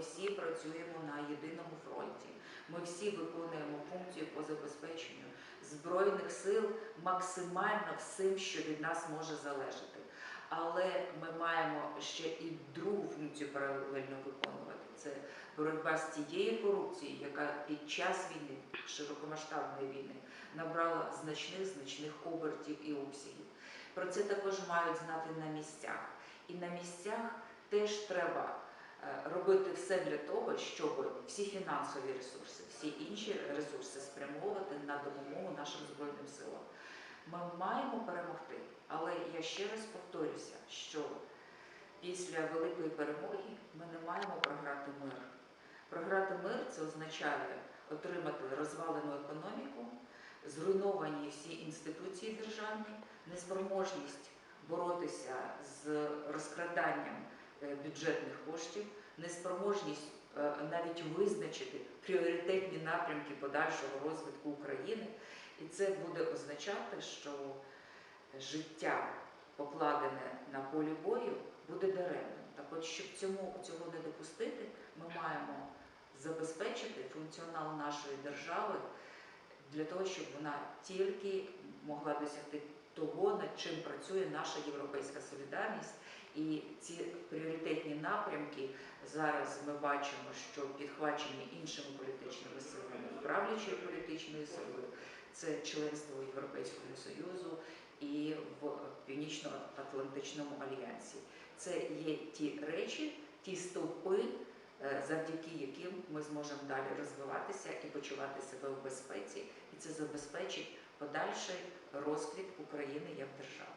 Всі працюємо на єдиному фронті. Ми всі виконуємо функцію по забезпеченню збройних сил максимально всім, що від нас може залежати. Але ми маємо ще і другу функцію паралельно виконувати. Це боротьба з тією корупцією, яка під час війни, широкомасштабної війни, набрала значних значних обертів і обсягів. Про це також мають знати на місцях. І на місцях теж треба робити все для того, щоб всі фінансові ресурси, всі інші ресурси спрямовувати на допомогу нашим збройним силам. Ми маємо перемогти, але я ще раз повторюся, що після великої перемоги ми не маємо програти мир. Програти мир це означає отримати розвалену економіку, зруйновані всі інституції державні, неспроможність боротися з розкраданням е, бюджетних коштів, неспроможність е, навіть визначити пріоритетні напрямки подальшого розвитку України. І це буде означати, що життя, покладене на полі бою, буде даремним. Так от, щоб цьому, цього не допустити, ми маємо забезпечити функціонал нашої держави для того, щоб вона тільки могла досягти того, над чим працює наша європейська солідарність. І ці пріоритетні напрямки зараз ми бачимо, що підхвачені іншими політичними силами, правлячою політичною силою, це членство в Європейському Союзу і в Північно-Атлантичному альянсі. Це є ті речі, ті стовпи, е, завдяки яким ми зможемо далі розвиватися і почувати себе в безпеці, і це забезпечить подальший розквіт України як держави.